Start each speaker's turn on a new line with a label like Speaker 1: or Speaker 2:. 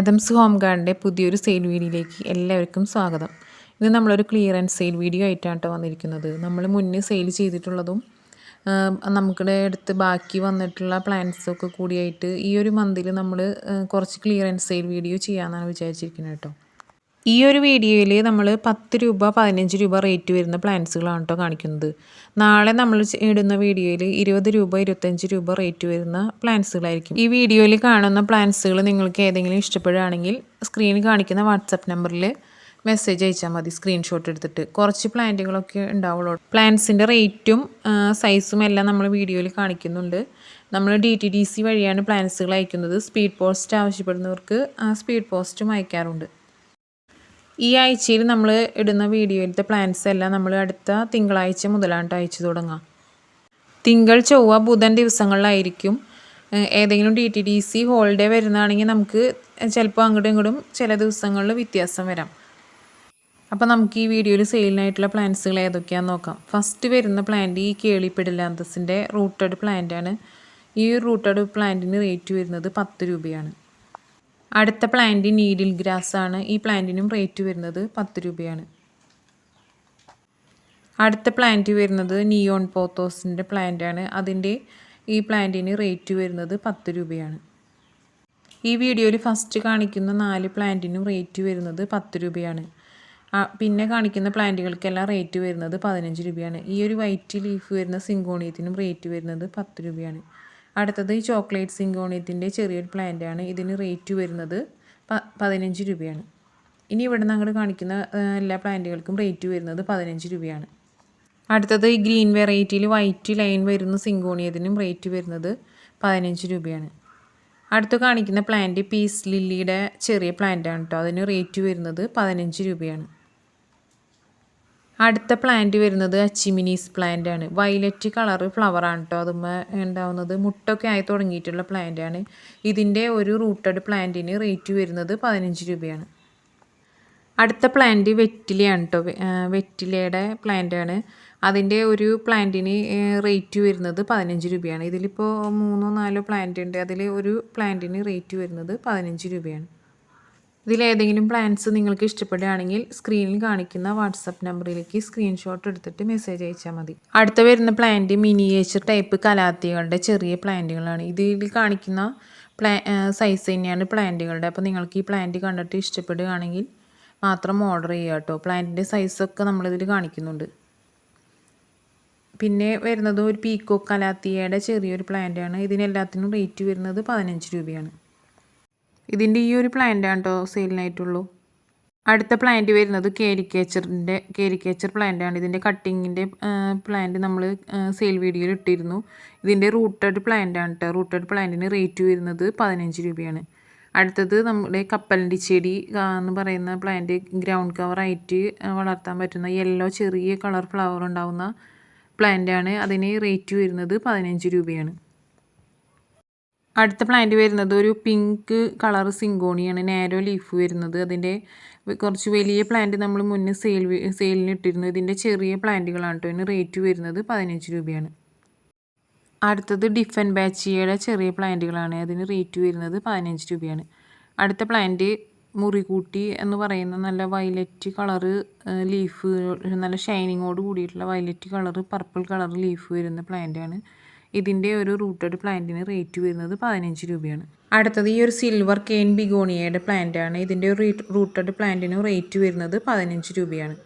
Speaker 1: Adams home ഗാർഡിന്റെ പുതിയൊരു sale വീഡിയോയിലേക്ക് എല്ലാവർക്കും സ്വാഗതം. ഇത് നമ്മളൊരു ക്ലിയറൻസ് സെയിൽ വീഡിയോ ആയിട്ടാണ് കേട്ടോ വന്നിരിക്കുന്നത്. നമ്മൾ മുന്നേ സെയിൽ ചെയ്തിട്ടുള്ളതും നമുക്കിടെ അടുത്ത് ബാക്കി വന്നിട്ടുള്ള പ്ലാൻസൊക്കെ കൂടിയായിട്ട് ഈ ഒരു മന്തിൽ നമ്മൾ കുറച്ച് ക്ലിയറൻസ് സെയിൽ വീഡിയോ ചെയ്യാമെന്നാണ് വിചാരിച്ചിരിക്കുന്നത് കേട്ടോ. ഈ ഒരു വീഡിയോയിൽ നമ്മൾ പത്ത് രൂപ പതിനഞ്ച് രൂപ റേറ്റ് വരുന്ന പ്ലാന്റ്സുകളാണ് കേട്ടോ കാണിക്കുന്നത്. നാളെ നമ്മൾ ഇടുന്ന വീഡിയോയിൽ ഇരുപത് രൂപ ഇരുപത്തഞ്ച് രൂപ റേറ്റ് വരുന്ന പ്ലാന്റ്സുകളായിരിക്കും ഈ വീഡിയോയിൽ കാണുന്ന പ്ലാന്റ്സുകൾ നിങ്ങൾക്ക് ഏതെങ്കിലും ഇഷ്ടപ്പെടുകയാണെങ്കിൽ സ്ക്രീനിൽ കാണിക്കുന്ന വാട്സപ്പ് നമ്പറിൽ മെസ്സേജ് അയച്ചാൽ മതി സ്ക്രീൻഷോട്ട് എടുത്തിട്ട്. കുറച്ച് പ്ലാന്റുകളൊക്കെ ഉണ്ടാവുള്ളൂ. പ്ലാന്റ്സിന്റെ റേറ്റും സൈസും എല്ലാം നമ്മൾ വീഡിയോയിൽ കാണിക്കുന്നുണ്ട്. നമ്മൾ ഡി ടി ഡി സി വഴിയാണ് പ്ലാന്റ്സുകൾ അയക്കുന്നത്. സ്പീഡ് പോസ്റ്റ് ആവശ്യപ്പെടുന്നവർക്ക് സ്പീഡ് പോസ്റ്റും അയക്കാറുണ്ട്. ഈ ആഴ്ചയിൽ നമ്മൾ ഇടുന്ന വീഡിയോയിലത്തെ പ്ലാൻസ് എല്ലാം നമ്മൾ അടുത്ത തിങ്കളാഴ്ച മുതലാണ് അയച്ചു തുടങ്ങാം. തിങ്കൾ ചൊവ്വ ബുധൻ ദിവസങ്ങളിലായിരിക്കും. ഏതെങ്കിലും D T D C holiday വരുന്നതാണെങ്കിൽ നമുക്ക് ചിലപ്പോൾ അങ്ങോട്ടും ഇങ്ങോട്ടും ചില ദിവസങ്ങളിൽ വ്യത്യാസം വരാം. അപ്പോൾ നമുക്ക് ഈ വീഡിയോയിൽ സെയിലിനായിട്ടുള്ള പ്ലാന്റ്സുകൾ ഏതൊക്കെയാണെന്ന് നോക്കാം. ഫസ്റ്റ് വരുന്ന പ്ലാന്റ് ഈ കേളിപ്പെടില്ലാന്തസിന്റെ റൂട്ടഡ് പ്ലാന്റാണ് ഈ റൂട്ടഡ് പ്ലാന്റിന് റേറ്റ് വരുന്നത് പത്ത് രൂപയാണ്. അടുത്ത പ്ലാന്റ് നീഡിൽ ഗ്രാസ് ആണ്. ഈ പ്ലാന്റിനും റേറ്റ് വരുന്നത് പത്ത് രൂപയാണ്. അടുത്ത പ്ലാന്റ് വരുന്നത് നിയോൺ പോത്തോസിന്റെ പ്ലാന്റ് ആണ്. അതിന്റെ ഈ പ്ലാന്റിന് റേറ്റ് വരുന്നത് പത്ത് രൂപയാണ്. ഈ വീഡിയോയിൽ ഫസ്റ്റ് കാണിക്കുന്ന നാല് പ്ലാന്റിനും റേറ്റ് വരുന്നത് പത്ത് രൂപയാണ്. പിന്നെ കാണിക്കുന്ന പ്ലാന്റുകൾക്കെല്ലാം റേറ്റ് വരുന്നത് പതിനഞ്ച് രൂപയാണ്. ഈ ഒരു വൈറ്റ് ലീഫ് വരുന്ന സിങ്കോണിയത്തിനും റേറ്റ് വരുന്നത് പത്ത് രൂപയാണ്. അടുത്തത് ഈ ചോക്ലേറ്റ് സിങ്കോണിയത്തിന്റെ ചെറിയൊരു പ്ലാന്റ് ആണ് ഇതിന് റേറ്റ് വരുന്നത് പതിനഞ്ച് രൂപയാണ്. ഇനി ഇവിടെ നിന്ന് അങ്ങോട്ട് കാണിക്കുന്ന എല്ലാ പ്ലാന്റുകൾക്കും റേറ്റ് വരുന്നത് പതിനഞ്ച് രൂപയാണ്. അടുത്തത് ഈ ഗ്രീൻ വെറൈറ്റിയിൽ വൈറ്റ് ലൈൻ വരുന്ന സിങ്കോണിയതിനും റേറ്റ് വരുന്നത് പതിനഞ്ച് രൂപയാണ്. അടുത്ത് കാണിക്കുന്ന പ്ലാന്റ് പീസ് ലില്ലിയുടെ ചെറിയ പ്ലാന്റ് ആണ് കേട്ടോ. അതിന് റേറ്റ് വരുന്നത് പതിനഞ്ച് രൂപയാണ്. അടുത്ത പ്ലാന്റ് വരുന്നത് അച്ചിമിനീസ് പ്ലാന്റ് ആണ്. വയലറ്റ് കളർ ഫ്ലവർ ആണ് കേട്ടോ അതുമ്മ ഉണ്ടാവുന്നത് മുട്ടൊക്കെ ആയി തുടങ്ങിയിട്ടുള്ള പ്ലാന്റ് ആണ്. ഇതിന്റെ ഒരു റൂട്ടഡ് പ്ലാന്റിന് റേറ്റ് വരുന്നത് പതിനഞ്ച് രൂപയാണ്. അടുത്ത പ്ലാന്റ് വെറ്റിലയാണ് കേട്ടോ വെറ്റിലയുടെ പ്ലാന്റ് ആണ്. അതിന്റെ ഒരു പ്ലാന്റിന് റേറ്റ് വരുന്നത് പതിനഞ്ച് രൂപയാണ്. ഇതിലിപ്പോൾ മൂന്നോ നാലോ പ്ലാന്റ് ഉണ്ട്. അതിൽ ഒരു പ്ലാന്റിന് റേറ്റ് വരുന്നത് പതിനഞ്ച് രൂപയാണ്. ഇതിലേതെങ്കിലും പ്ലാൻസ് നിങ്ങൾക്ക് ഇഷ്ടപ്പെടുകയാണെങ്കിൽ സ്ക്രീനിൽ കാണിക്കുന്ന വാട്സപ്പ് നമ്പറിലേക്ക് സ്ക്രീൻഷോട്ട് എടുത്തിട്ട് മെസ്സേജ് അയച്ചാൽ മതി. അടുത്ത വരുന്ന പ്ലാന്റ് മിനിയേച്ചർ ടൈപ്പ് കലാത്തികളുടെ ചെറിയ പ്ലാന്റുകളാണ് ഇതിൽ കാണിക്കുന്ന പ്ലാ സൈസ് തന്നെയാണ് പ്ലാന്റുകളുടെ അപ്പോൾ നിങ്ങൾക്ക് ഈ പ്ലാന്റ് കണ്ടിട്ട് ഇഷ്ടപ്പെടുകയാണെങ്കിൽ മാത്രം ഓർഡർ ചെയ്യുക കേട്ടോ. പ്ലാന്റിന്റെ സൈസൊക്കെ നമ്മളിതിൽ കാണിക്കുന്നുണ്ട്. പിന്നെ വരുന്നത് ഒരു പീക്കോ കലാത്തിയയുടെ ചെറിയൊരു പ്ലാന്റാണ് ഇതിനെല്ലാത്തിനും റേറ്റ് വരുന്നത് പതിനഞ്ച് രൂപയാണ്. ഇതിന്റെ ഈ ഒരു പ്ലാന്റ് ആണ് കേട്ടോ സെയിലിനായിട്ടുള്ളൂ അടുത്ത പ്ലാന്റ് വരുന്നത് കേരിക്കേച്ചറിന്റെ കേരിക്കേച്ചർ പ്ലാന്റ് ആണ്. ഇതിന്റെ കട്ടിങ്ങിന്റെ പ്ലാന്റ് നമ്മൾ സെയിൽ വീഡിയോയിൽ ഇട്ടിരുന്നു. ഇതിന്റെ റൂട്ടഡ് പ്ലാന്റ് ആണ് കേട്ടോ റൂട്ടഡ് പ്ലാന്റിന് റേറ്റ് വരുന്നത് പതിനഞ്ച് രൂപയാണ്. അടുത്തത് നമ്മുടെ കപ്പലിന്റെ ചെടി എന്ന് പറയുന്ന പ്ലാന്റ് ഗ്രൗണ്ട് കവറായിട്ട് വളർത്താൻ പറ്റുന്ന യെല്ലോ ചെറിയ കളർ ഫ്ലവർ ഉണ്ടാവുന്ന പ്ലാന്റ് ആണ്. അതിന് റേറ്റ് വരുന്നത് പതിനഞ്ച് രൂപയാണ്. അടുത്ത പ്ലാന്റ് വരുന്നത് ഒരു പിങ്ക് കളർ സിങ്കോണിയാണ് നാരോ ലീഫ് വരുന്നത്. അതിന്റെ കുറച്ച് വലിയ പ്ലാന്റ് നമ്മൾ മുന്നേ സെയിൽ സെയിലിന് ഇട്ടിരുന്നു. ഇതിന്റെ ചെറിയ പ്ലാന്റുകളാണ് കേട്ടോ ഇതിന് റേറ്റ് വരുന്നത് പതിനഞ്ച് രൂപയാണ്. അടുത്തത് ഡിഫൻ ബാച്ചിയുടെ ചെറിയ പ്ലാന്റുകളാണ് അതിന് റേറ്റ് വരുന്നത് പതിനഞ്ച് രൂപയാണ്. അടുത്ത പ്ലാന്റ് മുറികൂട്ടി എന്ന് പറയുന്ന നല്ല വയലറ്റ് കളറ് ലീഫ് നല്ല ഷൈനിങ്ങോട് കൂടിയിട്ടുള്ള violet colour purple colour leaf വരുന്ന പ്ലാന്റാണ് ഇതിന്റെ ഒരു റൂട്ടഡ് പ്ലാന്റിന് റേറ്റ് വരുന്നത് പതിനഞ്ച് രൂപയാണ്. അടുത്തത് ഈ ഒരു സിൽവർ കെയിൻ ബിഗോണിയയുടെ പ്ലാന്റ് ആണ്. ഇതിന്റെ ഒരു റൂട്ടഡ് പ്ലാന്റിന് റേറ്റ് വരുന്നത് പതിനഞ്ച് രൂപയാണ്.